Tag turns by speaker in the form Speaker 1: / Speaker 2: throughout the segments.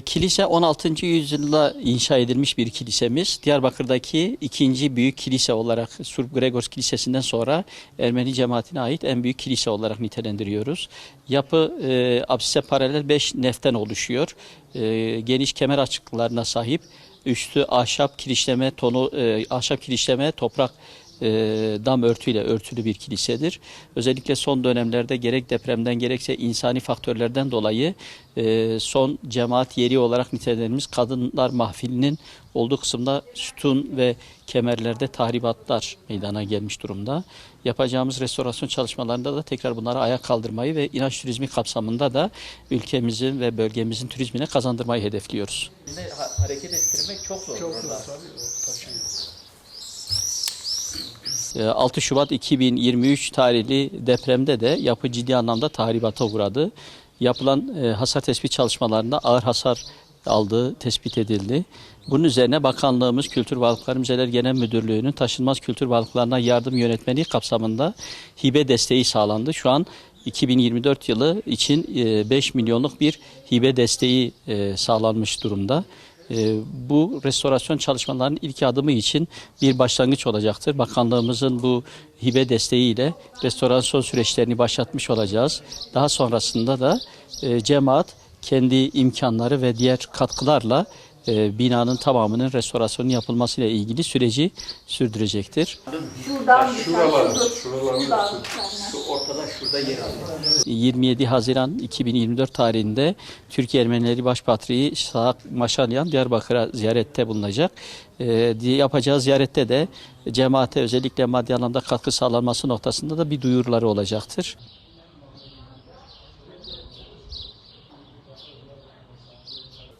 Speaker 1: Kilise 16. yüzyılda inşa edilmiş bir kilisemiz. Diyarbakır'daki ikinci büyük kilise olarak Surp Gregors Kilisesi'nden sonra Ermeni cemaatine ait en büyük kilise olarak nitelendiriyoruz. Yapı e, apsise paralel 5 neften oluşuyor. E, geniş kemer açıklıklarına sahip. Üstü ahşap kirişleme tonu, e, ahşap kirişleme toprak e, dam örtüyle örtülü bir kilisedir. Özellikle son dönemlerde gerek depremden gerekse insani faktörlerden dolayı e, son cemaat yeri olarak nitelendiğimiz kadınlar mahfilinin olduğu kısımda sütun ve kemerlerde tahribatlar meydana gelmiş durumda. Yapacağımız restorasyon çalışmalarında da tekrar bunları ayağa kaldırmayı ve inanç turizmi kapsamında da ülkemizin ve bölgemizin turizmine kazandırmayı hedefliyoruz. Hareket ettirmek çok zor. Çok zor Ee, 6 Şubat 2023 tarihli depremde de yapı ciddi anlamda tahribata uğradı. Yapılan e, hasar tespit çalışmalarında ağır hasar aldığı tespit edildi. Bunun üzerine Bakanlığımız Kültür Varlıkları Müzeler Genel Müdürlüğü'nün taşınmaz kültür varlıklarına yardım yönetmeliği kapsamında hibe desteği sağlandı. Şu an 2024 yılı için e, 5 milyonluk bir hibe desteği e, sağlanmış durumda. E, bu restorasyon çalışmalarının ilk adımı için bir başlangıç olacaktır. Bakanlığımızın bu hibe desteğiyle restorasyon süreçlerini başlatmış olacağız. Daha sonrasında da e, cemaat kendi imkanları ve diğer katkılarla e, binanın tamamının restorasyonu yapılmasıyla ilgili süreci sürdürecektir.
Speaker 2: Şuradan
Speaker 3: Şuralar,
Speaker 2: şurada-
Speaker 3: şuralar
Speaker 2: şuradan bir tane.
Speaker 1: ortada şurada yer alıyor. 27 Haziran 2024 tarihinde Türkiye Ermenileri Başpatriği Saak Maşalyan Diyarbakır'a ziyarette bulunacak. Diye yapacağı ziyarette de cemaate özellikle maddi anlamda katkı sağlanması noktasında da bir duyuruları olacaktır.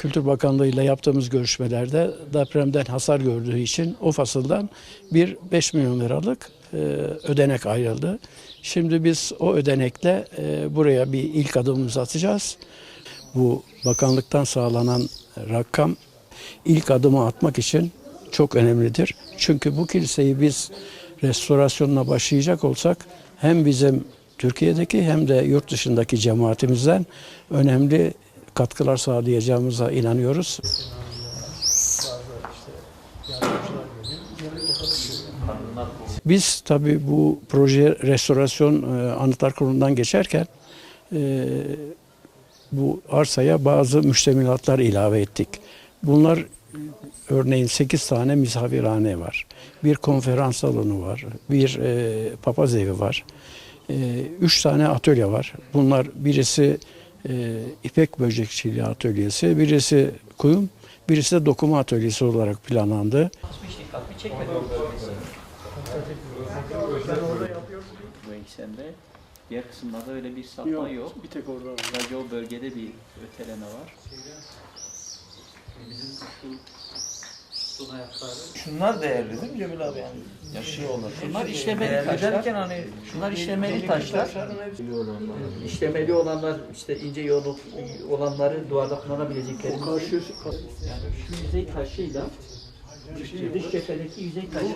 Speaker 4: Kültür Bakanlığı ile yaptığımız görüşmelerde depremden hasar gördüğü için o fasıldan bir 5 milyon liralık e, ödenek ayrıldı. Şimdi biz o ödenekle e, buraya bir ilk adımımızı atacağız. Bu bakanlıktan sağlanan rakam ilk adımı atmak için çok önemlidir. Çünkü bu kiliseyi biz restorasyonuna başlayacak olsak hem bizim Türkiye'deki hem de yurt dışındaki cemaatimizden önemli katkılar sağlayacağımıza inanıyoruz. Biz tabii bu proje restorasyon e, Anıtlar Kurulu'ndan geçerken e, bu arsaya bazı müştemilatlar ilave ettik. Bunlar e, örneğin 8 tane misafirhane var. Bir konferans salonu var. Bir papaz evi var. 3 tane atölye var. Bunlar birisi e, ipek böcekçiliği atölyesi, birisi kuyum, birisi de dokuma atölyesi olarak planlandı.
Speaker 1: Eksende diğer kısımlarda öyle bir sapma yok.
Speaker 4: Bir tek orada var.
Speaker 1: Sadece o bölgede bir öteleme var. Bizim şu
Speaker 5: Şunlar değerli değil mi Cemil abi yani? Yaşıyorlar.
Speaker 1: Bunlar işlemeli
Speaker 5: Değerli
Speaker 1: taşlar.
Speaker 5: derken hani
Speaker 1: Şunlar işlemeli taşlar. İşlemeli olanlar işte ince yoğunluk olanları duvarda kullanabilecekleri.
Speaker 4: Karşı,
Speaker 1: Yani şu yüzey taşıyla dış cephedeki yüzey taşı.